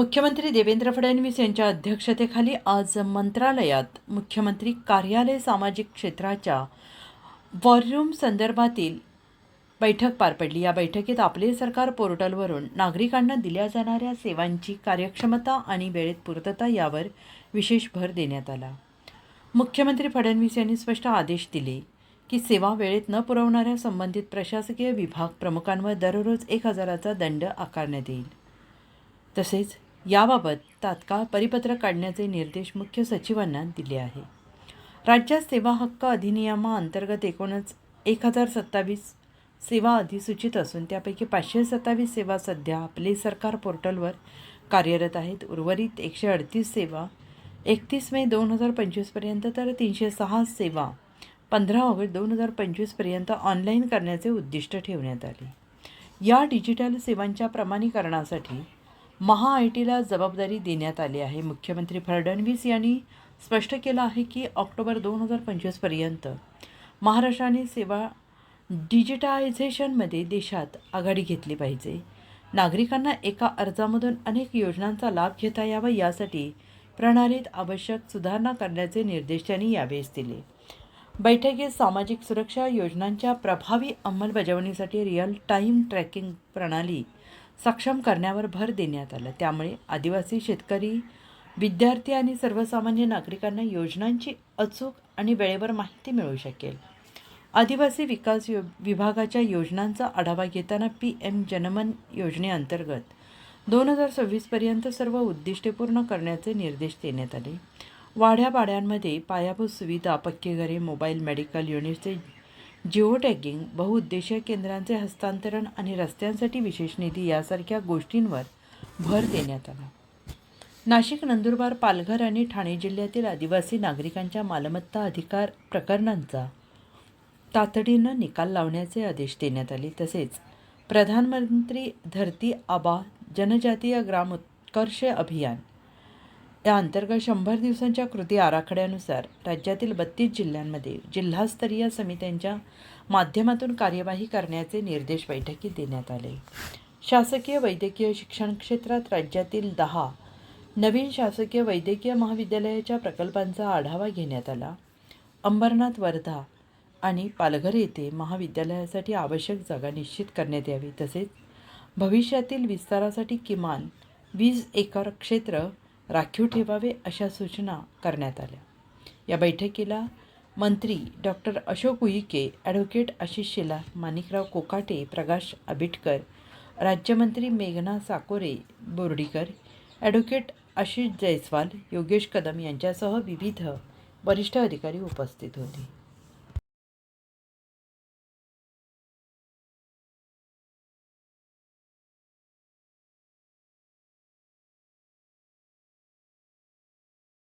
मुख्यमंत्री देवेंद्र फडणवीस यांच्या अध्यक्षतेखाली आज मंत्रालयात मुख्यमंत्री कार्यालय सामाजिक क्षेत्राच्या वॉर्युम संदर्भातील बैठक पार पडली. या बैठकीत आपले सरकार पोर्टलवरून नागरिकांना दिल्या जाणाऱ्या सेवांची कार्यक्षमता आणि वेळेत पूर्तता यावर विशेष भर देण्यात आला. मुख्यमंत्री फडणवीस यांनी स्पष्ट आदेश दिले की सेवा वेळेत न पुरवणाऱ्या संबंधित प्रशासकीय विभाग प्रमुखांवर दररोज एक हजाराचा दंड आकारण्यात येईल. तसेच याबाबत तात्काळ परिपत्रक काढण्याचे निर्देश मुख्य सचिवांना दिले आहे. राज्यात सेवा हक्क अधिनियमाअंतर्गत एकूणच एक हजार सत्तावीस सेवा अधिसूचित असून त्यापैकी पाचशे सत्तावीस सेवा सध्या आपले सरकार पोर्टलवर कार्यरत आहेत. उर्वरित एकशे अडतीस सेवा एकतीस मे दोन हजार पंचवीसपर्यंत तर तीनशे सहा सेवा पंधरा ऑगस्ट दोन हजार पंचवीसपर्यंत ऑनलाईन करण्याचे उद्दिष्ट ठेवण्यात आले. या डिजिटल सेवांच्या प्रमाणीकरणासाठी महा आय टीला जबाबदारी देण्यात आली आहे. मुख्यमंत्री फडणवीस यांनी स्पष्ट केलं आहे की ऑक्टोबर दोन हजार पंचवीसपर्यंत महाराष्ट्राने सेवा डिजिटायझेशनमध्ये देशात आघाडी घेतली पाहिजे. नागरिकांना एका अर्जामधून अनेक योजनांचा लाभ घेता यावा यासाठी प्रणालीत आवश्यक सुधारणा करण्याचे निर्देश त्यांनी यावेळेस दिले. बैठकीत सामाजिक सुरक्षा योजनांच्या प्रभावी अंमलबजावणीसाठी रिअल टाईम ट्रॅकिंग प्रणाली सक्षम करण्यावर भर देण्यात आला. त्यामुळे आदिवासी शेतकरी विद्यार्थी आणि सर्वसामान्य नागरिकांना योजनांची अचूक आणि वेळेवर माहिती मिळू शकेल. आदिवासी विकास यो विभागाच्या योजनांचा आढावा घेताना पी एम जनमन योजनेअंतर्गत दोन हजार सव्वीसपर्यंत सर्व उद्दिष्टे पूर्ण करण्याचे निर्देश देण्यात आले. वाड्या पाड्यांमध्ये पायाभूत सुविधा पक्के घरे मोबाईल मेडिकल युनिटचे जिओ टॅगिंग बहुउद्देशीय केंद्रांचे हस्तांतरण आणि रस्त्यांसाठी विशेष निधी यासारख्या गोष्टींवर भर देण्यात आला. नाशिक नंदुरबार पालघर आणि ठाणे जिल्ह्यातील आदिवासी नागरिकांच्या मालमत्ता अधिकार प्रकरणांचा तातडीनं निकाल लावण्याचे आदेश देण्यात आले. तसेच प्रधानमंत्री धरती आबा जनजातीय ग्राम उत्कर्ष अभियान या अंतर्गत शंभर दिवसांच्या कृती आराखड्यानुसार राज्यातील बत्तीस जिल्ह्यांमध्ये जिल्हास्तरीय समित्यांच्या माध्यमातून कार्यवाही करण्याचे निर्देश बैठकीत देण्यात आले. शासकीय वैद्यकीय शिक्षण क्षेत्रात राज्यातील दहा नवीन शासकीय वैद्यकीय महाविद्यालयाच्या प्रकल्पांचा आढावा घेण्यात आला. अंबरनाथ वर्धा आणि पालघर येथे महाविद्यालयासाठी आवश्यक जागा निश्चित करण्यात यावी तसेच भविष्यातील विस्तारासाठी किमान वीस एकर क्षेत्र राखीव ठेवावे अशा सूचना करण्यात आल्या. या बैठकीला मंत्री डॉक्टर अशोक उईके ॲडव्होकेट आशिष शेलार माणिकराव कोकाटे प्रकाश आबिटकर राज्यमंत्री मेघना साकोरे बोर्डीकर ॲडव्होकेट आशिष जयस्वाल योगेश कदम यांच्यासह विविध वरिष्ठ अधिकारी उपस्थित होते.